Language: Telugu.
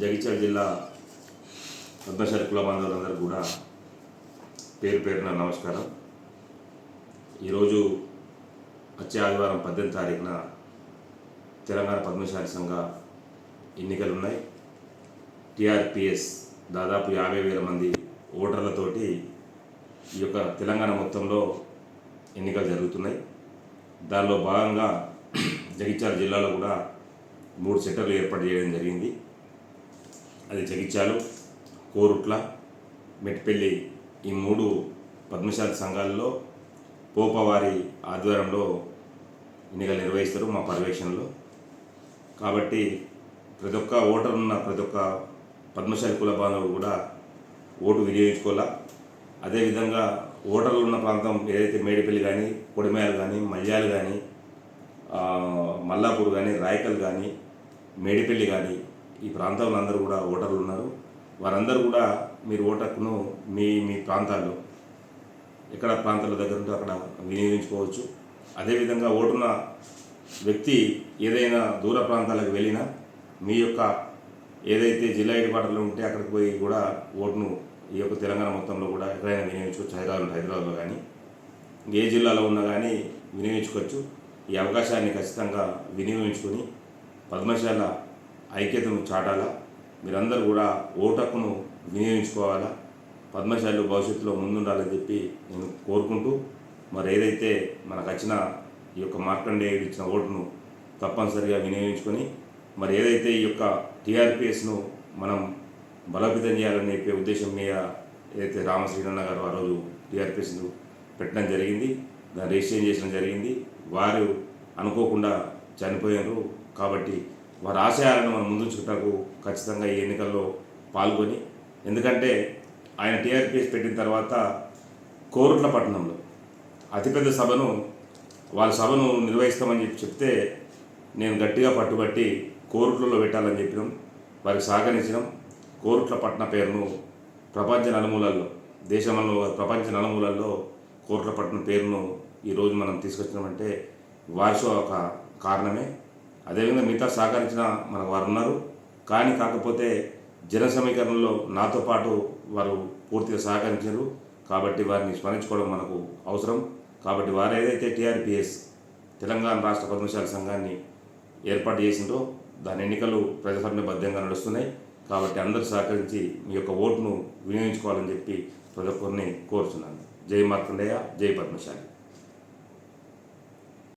జగిత్యాల జిల్లా పద్మశాలి కుల బాంధవులందరూ కూడా పేరు పేరున నమస్కారం. ఈరోజు వచ్చే ఆదివారం పద్దెనిమిది తారీఖున తెలంగాణ పద్మశాలి సంఘ ఎన్నికలు ఉన్నాయి టీఆర్పిఎస్ దాదాపు యాభై వేల మంది ఓటర్లతోటి ఈ యొక్క తెలంగాణ మొత్తంలో ఎన్నికలు జరుగుతున్నాయి. దానిలో భాగంగా జగిత్యాల జిల్లాలో కూడా మూడు సెక్టర్లు ఏర్పాటు చేయడం జరిగింది. అది జగిత్యాలు కోరుట్ల మెట్పల్లి ఈ మూడు పద్మశాలి సంఘాల్లో పోపవారి ఆధ్వర్యంలో ఎన్నికలు నిర్వహిస్తారు మా పర్యవేక్షణలో. కాబట్టి ప్రతి ఒక్క ఓటర్ ఉన్న ప్రతి ఒక్క పద్మశాలి కుల బాంధవులు కూడా ఓటు వినియోగించుకోవాలా? అదేవిధంగా ఓటర్లు ఉన్న ప్రాంతం ఏదైతే మేడిపల్లి కానీ కొడిమేలు కానీ మల్యాలు కానీ మల్లాపూర్ కానీ రాయకల్ కానీ మేడిపల్లి కానీ ఈ ప్రాంతంలో అందరూ కూడా ఓటర్లు ఉన్నారు. వారందరూ కూడా మీరు ఓటర్ను మీ మీ ప్రాంతాల్లో ఎక్కడ ప్రాంతాల దగ్గర ఉంటే అక్కడ వినియోగించుకోవచ్చు. అదేవిధంగా ఓటున్న వ్యక్తి ఏదైనా దూర ప్రాంతాలకు వెళ్ళినా మీ యొక్క ఏదైతే జిల్లా హెడ్క్వార్టర్లో ఉంటే అక్కడికి పోయి కూడా ఓటును ఈ యొక్క తెలంగాణ మొత్తంలో కూడా ఎక్కడైనా వినియోగించుకోవచ్చు. హైదరాబాద్ హైదరాబాద్లో కానీ ఏ జిల్లాలో ఉన్నా కానీ వినియోగించుకోవచ్చు. ఈ అవకాశాన్ని ఖచ్చితంగా వినియోగించుకొని పద్మశాల ఐక్యతను చాటాలా? మీరందరూ కూడా ఓటకును వినియోగించుకోవాలా? పద్మశాలు భవిష్యత్తులో ముందుండాలని చెప్పి నేను కోరుకుంటూ మరి ఏదైతే మనకు వచ్చిన ఈ యొక్క మార్కండేయుడు ఇచ్చిన ఓటును తప్పనిసరిగా వినియోగించుకొని మరి ఏదైతే ఈ యొక్క టీఆర్పిఎస్ను మనం బలోపేతం చేయాలని చెప్పే ఉద్దేశం మీద ఏదైతే రామశ్రీరన్న గారు ఆ రోజు టీఆర్పిఎస్ను పెట్టడం జరిగింది దాన్ని రిజిస్ట్రేషన్ చేయడం జరిగింది వారు అనుకోకుండా చనిపోయారు కాబట్టి వారి ఆశయాలను మనం ముందుంచుటకు ఖచ్చితంగా ఈ ఎన్నికల్లో పాల్గొని ఎందుకంటే ఆయన టీఆర్పీఎస్ పెట్టిన తర్వాత కోరుట్ల పట్టణంలో అతిపెద్ద సభను వాళ్ళ సభను నిర్వహిస్తామని చెప్పి చెప్తే నేను గట్టిగా పట్టుబట్టి కోరుట్లలో పెట్టాలని చెప్పినాం వారికి సహకరించినాం. కోరుట్ల పట్టణ పేరును ప్రపంచ నలుమూలల్లో దేశంలో ప్రపంచ నలుమూలల్లో కోరుట్ల పట్టణ పేరును ఈరోజు మనం తీసుకొచ్చినామంటే వారితో ఒక కారణమే. అదేవిధంగా మిగతా సహకరించిన మన వారు ఉన్నారు కానీ కాకపోతే జన సమీకరణలో నాతో పాటు వారు పూర్తిగా సహకరించారు. కాబట్టి వారిని స్మరించుకోవడం మనకు అవసరం. కాబట్టి వారు ఏదైతే టీఆర్పిఎస్ తెలంగాణ రాష్ట్ర పద్మశాల సంఘాన్ని ఏర్పాటు చేసిందో దాని ఎన్నికలు ప్రజాస్వామ్యబద్ధంగా నడుస్తున్నాయి. కాబట్టి అందరూ సహకరించి మీ యొక్క ఓటును వినియోగించుకోవాలని చెప్పి ప్రతి ఒక్కరిని కోరుతున్నాను జై మార్కండేయ జై పద్మశాలి.